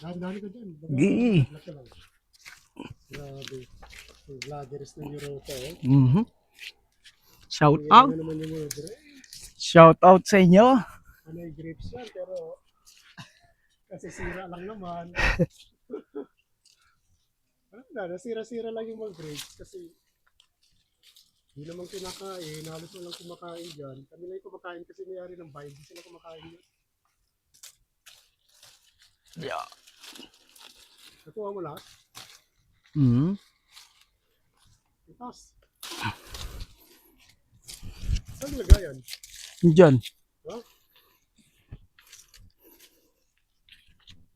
Dahan-dahan ka dyan. Baka- Gi. Laki lang. Grabe. Vloggers ng Europa, oh. Mhm. Shout Yung out. Naman yung mga grapes? Shout out sa inyo. Ano yung grapes yan, pero kasi sira lang naman. ano na, nasira-sira lang yung mga grapes kasi hindi naman kinakain, halos walang kumakain dyan. Kami lang yung kumakain kasi mayari ng bahay, hindi sila kumakain yun. Yeah. Nakuha mo lahat? Mhm. Itas. Saan lagayan? Diyan. Ha?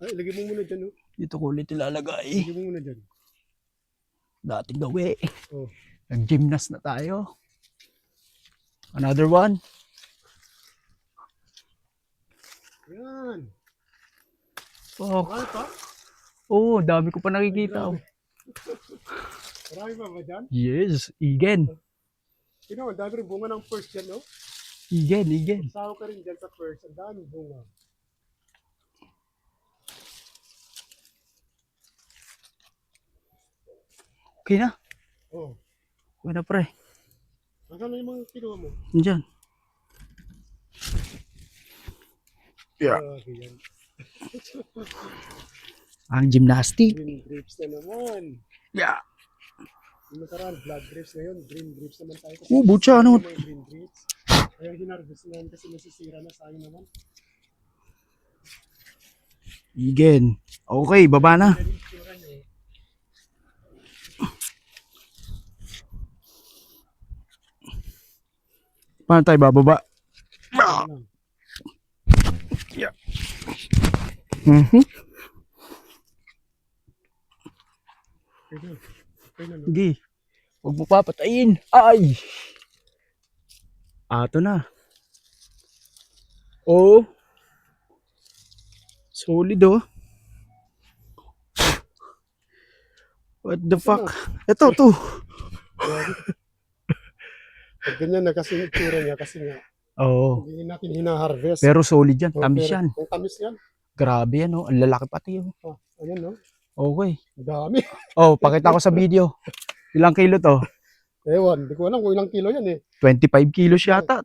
Ay, ilagay mo muna dyan, oh. Dito ko ulit ilalagay. Ilagay mo muna dyan. Dating gawi. Oh. Nag-gymnast na tayo. Another one. Yan. Oh, Marami pa? oh dami ko pa nakikita. Oh. Marami pa ba dyan? Yes, igen. Sino, ang dami rin bunga ng first dyan, no? Igen, igen. Sawa ka rin dyan sa first. Ang dami bunga. Okay na. Oh. Okay na pre. Nasaan na yung mga kinuha mo? Diyan. Yeah. Grabe yan. Ang gymnastic. Green grapes na naman. Yeah. Yung nakaraan, blood grapes ngayon. Green grapes naman tayo. Kasi Oh, butya, ano? Yung mga green grapes. Kaya hinarvest naman kasi nasisira na sayang naman. Igen. Okay, baba na. Eh. Paano tayo bababa? Ano Mhm. No? Sige. Huwag mo papatayin. Ay! Ato na. Oh. Solid oh. What the fuck? Ito, to. Ganyan na kasi yung itsura niya kasi nga Oo. hindi natin hinaharvest. Pero solid yan. Oh, Tamis yan. Ang tamis yan. Grabe yan oh. Ang lalaki pati oh. Oh, ayan no. Okay. Ang dami. Oh, pakita ko sa video. Ilang kilo to? Ewan, hindi ko alam kung ilang kilo yan eh. 25 kilos yata.